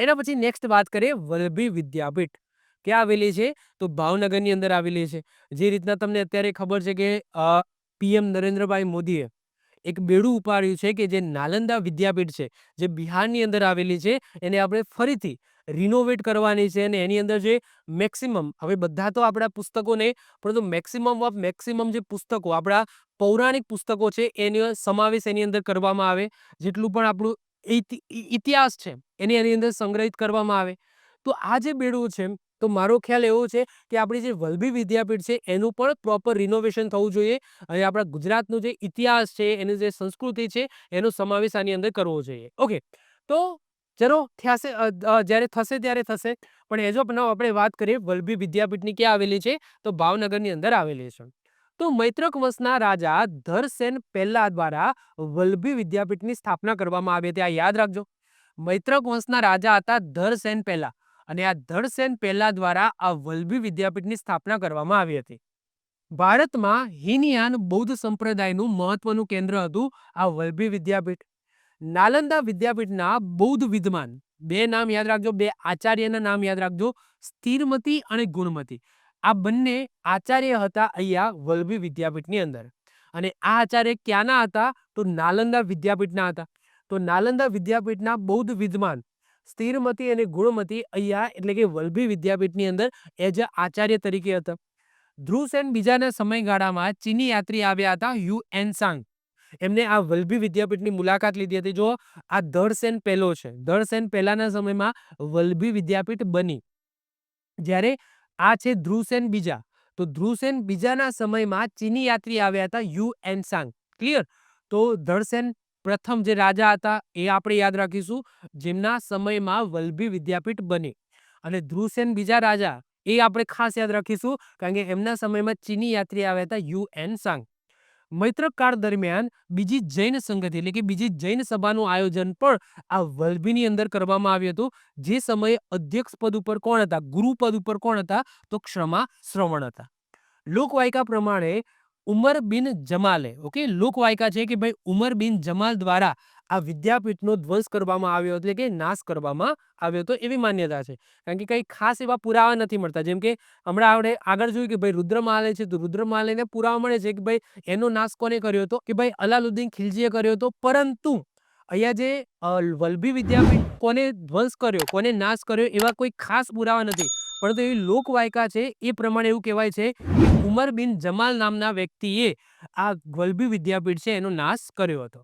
એના પછી નેક્સ્ટ વાત કરીએ વલભી વિદ્યાપીઠ. ક્યાં આવેલી છે? તો ભાવનગરની અંદર આવેલી છે. જે રીતના તમને અત્યારે ખબર છે કે પીએમ નરેન્દ્રભાઈ મોદીએ એક બેડું ઉપાડ્યું છે કે જે નાલંદા વિદ્યાપીઠ છે, જે બિહારની અંદર આવેલી છે, એને આપણે ફરીથી રિનોવેટ કરવાની છે અને એની અંદર જે મેક્સિમમ હવે બધા તો આપણા પુસ્તકો નહીં, પરંતુ મેક્સિમમ ઓફ મેક્સિમમ જે પુસ્તકો, આપણા પૌરાણિક પુસ્તકો છે, એનો સમાવેશ એની અંદર કરવામાં આવે. જેટલું પણ આપણું ઇતિહાસ છે, એની એની અંદર સંગ્રહિત કરવામાં આવે. તો આ જે બેડું છે, તો મારો ખ્યાલ એવો છે કે આપણી જે વલભી વિદ્યાપીઠ છે, એનું પણ પ્રોપર રિનોવેશન થવું જોઈએ. અને આપણા ગુજરાતનો જે ઇતિહાસ છે, એની જે સંસ્કૃતિ છે, એનો સમાવેશ આની અંદર કરવો જોઈએ. ઓકે, તો ચલો થશે જ્યારે થશે ત્યારે થશે. પણ એઝ ઓફ નાઉ આપણે વાત કરીએ વલભી વિદ્યાપીઠની ક્યાં આવેલી છે? તો ભાવનગરની અંદર આવેલી છે. તો મૈત્રક વંશના રાજા ધરસેન પહેલા દ્વારા વલ્લભી વિદ્યાપીઠની સ્થાપના કરવામાં આવી હતી. આ યાદ રાખજો. મૈત્રક વંશના રાજા હતા ધરસેન પહેલા અને આ ધરસેન પહેલા દ્વારા આ વલ્લભી વિદ્યાપીઠની સ્થાપના કરવામાં આવી હતી. ભારતમાં હિનયાન બૌદ્ધ સંપ્રદાયનું મહત્વનું કેન્દ્ર હતું આ વલ્લભી વિદ્યાપીઠ. નાલંદા વિદ્યાપીઠના બૌદ્ધ વિદ્વાન, બે નામ યાદ રાખજો, બે આચાર્યના નામ યાદ રાખજો, સ્થિરમતી અને ગુણમતી. આ બંને આચાર્ય હતા અહીંયા વલ્લભી વિદ્યાપીઠની અંદર. અને આ આચાર્ય ક્યાંના હતા? તો નાલંદા વિદ્યાપીઠના હતા. તો નાલંદા વિદ્યાપીઠના બૌદ્ધ વિદ્વાન સ્થિરમતી અને ગુણમતી અહીંયા એટલે કે વલ્લભી વિદ્યાપીઠની અંદર અ આચાર્ય તરીકે હતા. ધ્રુવસેન બીજાના સમયગાળામાં ચીની યાત્રી આવ્યા હતા યુ એન સાંગ. એમને આ વલ્લભી વિદ્યાપીઠની મુલાકાત લીધી હતી. જો આ ધડસેન પહેલો છે. ધડસેન પહેલાના સમયમાં વલ્લભી વિદ્યાપીઠ બની. જ્યારે આ છે ધ્રુવસેન બીજા. તો ધ્રુવસેન બીજાના સમયમાં ચીની યાત્રી આવ્યા હતા યુ એન સાંગ. ક્લિયર? તો ધડસેન પ્રથમ જે રાજા હતા એ આપણે યાદ રાખીશું, જેમના સમયમાં વલ્લભી વિદ્યાપીઠ બની અને ધ્રુવસેન બીજા રાજા એ આપણે ખાસ યાદ રાખીશું, કારણ કે એમના સમયમાં ચીની યાત્રી આવ્યા હતા યુ એન સાંગ. મૈત્રક કાળ દરમિયાન બીજી જૈન સંગતિ એટલે કે બીજી જૈન સભાનું આયોજન પણ આ વલ્લભીની અંદર કરવામાં આવ્યું હતું. જે સમયે અધ્યક્ષ પદ ઉપર કોણ હતા? ગુરુ પદ ઉપર કોણ હતા? તો ક્ષમા શ્રવણ હતા. લોકવાયકા પ્રમાણે ઉમર બિન જમાલે. ઓકે લોકવાયકા છે કે ભાઈ ઉમર બિન જમાલ દ્વારા આ વિદ્યાપીઠનો ધ્વંસ કરવામાં આવ્યો, એટલે કે નાશ કરવામાં આવ્યો. હતો એવી માન્યતા છે. કારણ કે કંઈ ખાસ એવા પુરાવા નથી મળતા. જેમ કે હમણાં આપણે આગળ જોયું કે ભાઈ રુદ્રમાલે છે, તો રુદ્રમાલેને પુરાવા મળે છે કે ભાઈ એનો નાશ કોને કર્યો હતો કે ભાઈ અલાલુદ્દીન ખિલજીએ કર્યો હતો પરંતુ અહીંયા જે વલભી વિદ્યાપીઠ કોને ધ્વંસ કર્યો, કોને નાશ કર્યો એવા કોઈ ખાસ પુરાવા નથી. પરંતુ એવી લોકવાયકા છે, એ પ્રમાણે એવું કહેવાય છે કે ઉમર બિન જમાલ નામના વ્યક્તિએ આ વલભી વિદ્યાપીઠ છે એનો નાશ કર્યો હતો.